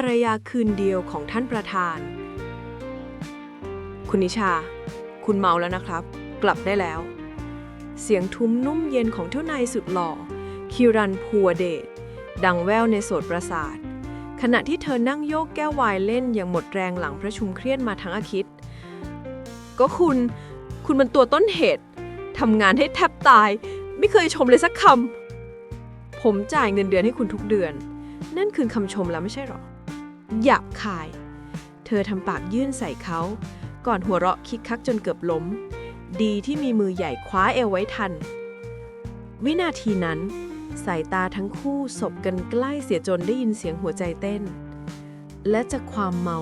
ภรรยาคืนเดียวของท่านประธาน คุณนิชา คุณเมาแล้วนะครับ กลับได้แล้ว เสียงทุ้มนุ่มเย็นของเจ้านายสุดหล่อ คิรันพัวเดชดังแว่วในโสดประสาท ขณะที่เธอนั่งโยกแก้วไวน์เล่นอย่างหมดแรงหลังประชุมเครียดมาทั้งอาทิตย์ ก็คุณ คุณมันตัวต้นเหตุ ทำงานให้แทบตาย ไม่เคยชมเลยสักคำ ผมจ่ายเงินเดือนให้คุณทุกเดือน นั่นคือคำชมแล้วไม่ใช่หรอ หยาบคาย เธอทำปากยื่นใส่เขา ก่อนหัวเราะคิกคักจนเกือบล้ม ดีที่มีมือใหญ่คว้าเอวไว้ทัน วินาทีนั้น สายตาทั้งคู่สบกันใกล้เสียจนได้ยินเสียงหัวใจเต้น และจากความเมา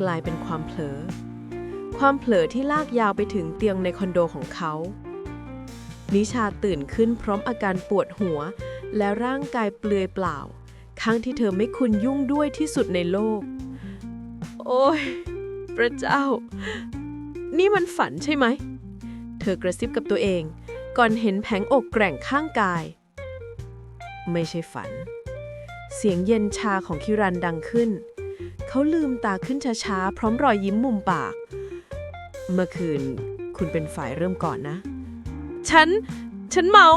กลายเป็นความเผลอ ความเผลอที่ลากยาวไปถึงเตียงในคอนโดของเขานิชาตื่นขึ้นพร้อมอาการปวดหัว และร่างกายเปลือยเปล่า ข้างที่เธอไม่คุณยุ่งด้วยที่สุดในโลก โอ้ย พระเจ้า นี่มันฝันใช่ไหม เธอกระซิบกับตัวเอง ก่อนเห็นแผงอกแกร่งข้างกาย ไม่ใช่ฝัน เสียงเย็นชาของคิรันดังขึ้น เขาลืมตาขึ้นช้าๆ พร้อมรอยยิ้มมุมปาก เมื่อคืนคุณเป็นฝ่ายเริ่มก่อนนะ ฉัน ฉันเมา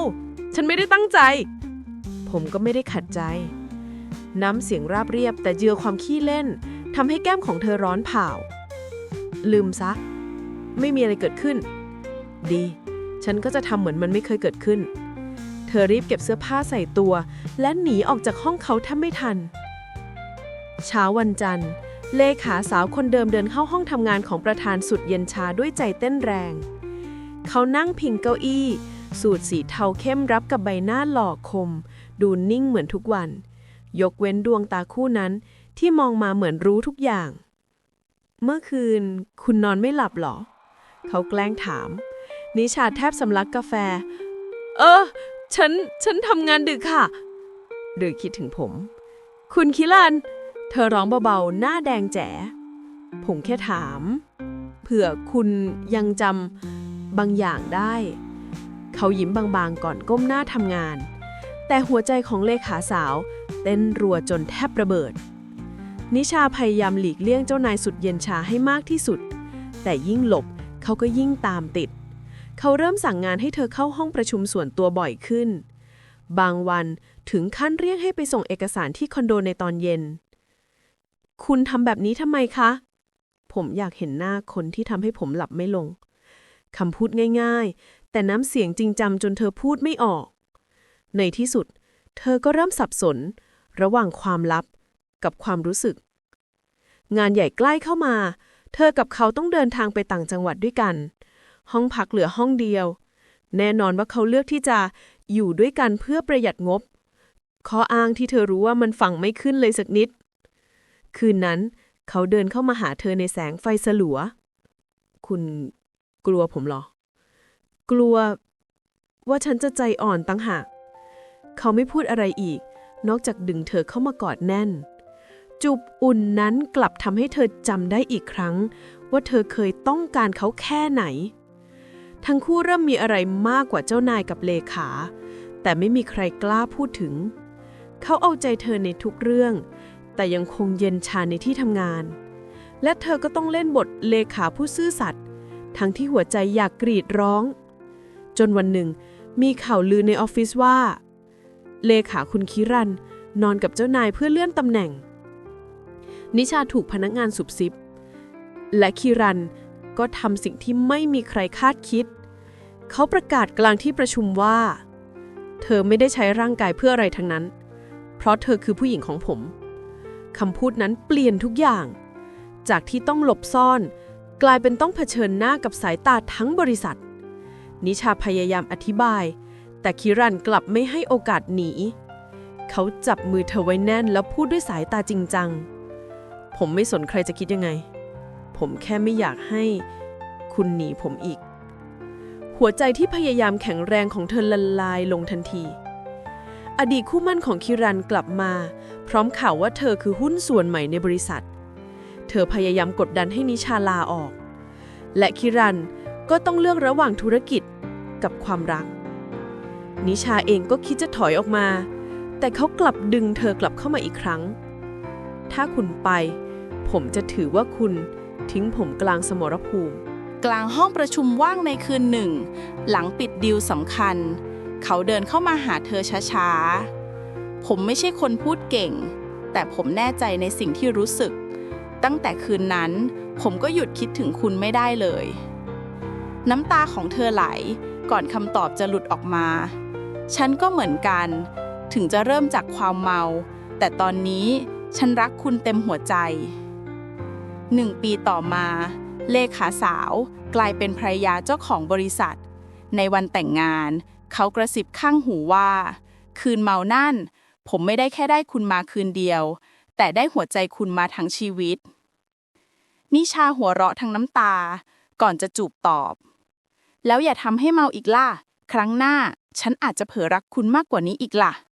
ฉันไม่ได้ตั้งใจ ผมก็ไม่ได้ขัดใจ น้ำเสียงราบเรียบแต่เจือความขี้เล่นทำให้แก้มของเธอร้อนเผาลืมซะ ไม่มีอะไรเกิดขึ้น ดี ฉันก็จะทำเหมือนมันไม่เคยเกิดขึ้น เธอรีบเก็บเสื้อผ้าใส่ตัว และหนีออกจากห้องเขาแทบไม่ทัน เช้าวันจันทร์ เลขาสาวคนเดิมเดินเข้าห้องทำงานของประธานสุดเย็นชาด้วยใจเต้นแรง เขานั่งพิงเก้าอี้ สูทสีเทาเข้มรับกับใบหน้าหล่อคม ดูนิ่งเหมือนทุกวัน ยกเว้นดวงตาคู่นั้น ที่มองมาเหมือนรู้ทุกอย่าง เมื่อคืน คุณนอนไม่หลับหรอ เขาแกล้งถาม นิชาแทบสำลักกาแฟ เออ ฉัน ฉันทำงานดึกค่ะหรือคิดถึงผม คุณคิลัน เธอร้องเบาๆ หน้าแดงแจ๋ ผมแค่ถาม เผื่อคุณยังจำบางอย่างได้ เขายิ้มบางๆ ก่อนก้มหน้าทำงาน แต่หัวใจของเลขาสาว เต้นรัวจนแทบระเบิด นิชาพยายามหลีกเลี่ยงเจ้านายสุดเย็นชาให้มากที่สุด แต่ยิ่งหลบเขาก็ยิ่งตามติด เขาเริ่มสั่งงานให้เธอเข้าห้องประชุมส่วนตัวบ่อยขึ้น บางวันถึงขั้นเรียกให้ไปส่งเอกสารที่คอนโดในตอนเย็น คุณทำแบบนี้ทำไมคะ ผมอยากเห็นหน้าคนที่ทำให้ผมหลับไม่ลงคำพูดง่าย ๆ แต่น้ำเสียงจริงจำจนเธอพูดไม่ออก ในที่สุด เธอก็เริ่มสับสน ระหว่างความลับกับความรู้สึก งานใหญ่ใกล้เข้ามา เธอกับเขาต้องเดินทางไปต่างจังหวัดด้วยกัน ห้องพักเหลือห้องเดียว แน่นอนว่าเขาเลือกที่จะอยู่ด้วยกันเพื่อประหยัดงบ ข้ออ้างที่เธอรู้ว่ามันฟังไม่ขึ้นเลยสักนิด คืนนั้นเขาเดินเข้ามาหาเธอในแสงไฟสลัว คุณกลัวผมหรอ กลัวว่าฉันจะใจอ่อนตั้งหาก เขาไม่พูดอะไรอีก นอกจากดึงเธอเข้ามากอดแน่น จูบอุ่นนั้นกลับทำให้เธอจำได้อีกครั้ง ว่าเธอเคยต้องการเขาแค่ไหน ทั้งคู่เริ่มมีอะไรมากกว่าเจ้านายกับเลขา แต่ไม่มีใครกล้าพูดถึง เขาเอาใจเธอในทุกเรื่อง แต่ยังคงเย็นชาในที่ทำงาน และเธอก็ต้องเล่นบทเลขาผู้ซื่อสัตย์ทั้งที่หัวใจอยากกรีดร้อง จนวันหนึ่งมีข่าวลือในออฟฟิศว่า เลขาคุณคิรัน นอนกับเจ้านายเพื่อเลื่อนตำแหน่ง นิชาถูกพนักงานสุบซิบ และคิรันก็ทำสิ่งที่ไม่มีใครคาดคิด เขาประกาศกลางที่ประชุมว่า เธอไม่ได้ใช้ร่างกายเพื่ออะไรทั้งนั้น เพราะเธอคือผู้หญิงของผมคำพูดนั้นเปลี่ยนทุกอย่าง จากที่ต้องหลบซ่อน กลายเป็นต้องเผชิญหน้ากับสายตาทั้งบริษัท นิชาพยายามอธิบาย แต่คิรันกลับไม่ให้โอกาสหนี เขาจับมือเธอไว้แน่นแล้วพูดด้วยสายตาจริงจัง ผมไม่สนใครจะคิดยังไง ผมแค่ไม่อยากให้คุณหนีผมอีก หัวใจที่พยายามแข็งแรงของเธอละลายลงทันที อดีตคู่มั่นของคิรันกลับมา พร้อมข่าวว่าเธอคือหุ้นส่วนใหม่ในบริษัท เธอพยายามกดดันให้นิชาลาออก และคิรันก็ต้องเลือกระหว่างธุรกิจกับความรัก นิชาเองก็คิดจะถอยออกมา แต่เขากลับดึงเธอกลับเข้ามาอีกครั้ง ถ้าคุณไป ผมจะถือว่าคุณทิ้งผมกลางสมรภูมิ กลางห้องประชุมว่างในคืนหนึ่ง หลังปิดดีลสำคัญ เขาเดินเข้ามาหาเธอช้าๆ ผมไม่ใช่คนพูดเก่ง แต่ผมแน่ใจในสิ่งที่รู้สึก ตั้งแต่คืนนั้น ผมก็หยุดคิดถึงคุณไม่ได้เลย น้ำตาของเธอไหลก่อนคำตอบจะหลุดออกมา ฉันก็เหมือนกัน ถึงจะเริ่มจากความเมา แต่ตอนนี้ฉันรักคุณเต็มหัวใจหนึ่งปีต่อมา เลขาสาวกลายเป็นภรรยาเจ้าของบริษัท ในวันแต่งงาน เขากระซิบข้างหูว่า คืนเมานั่น ผมไม่ได้แค่ได้คุณมาคืนเดียว แต่ได้หัวใจคุณมาทั้งชีวิต นิชาหัวเราะทั้งน้ำตา ก่อนจะจูบตอบ แล้วอย่าทำให้เมาอีกล่ะ ครั้งหน้า ฉันอาจจะเผลอรักคุณมากกว่านี้อีกล่ะ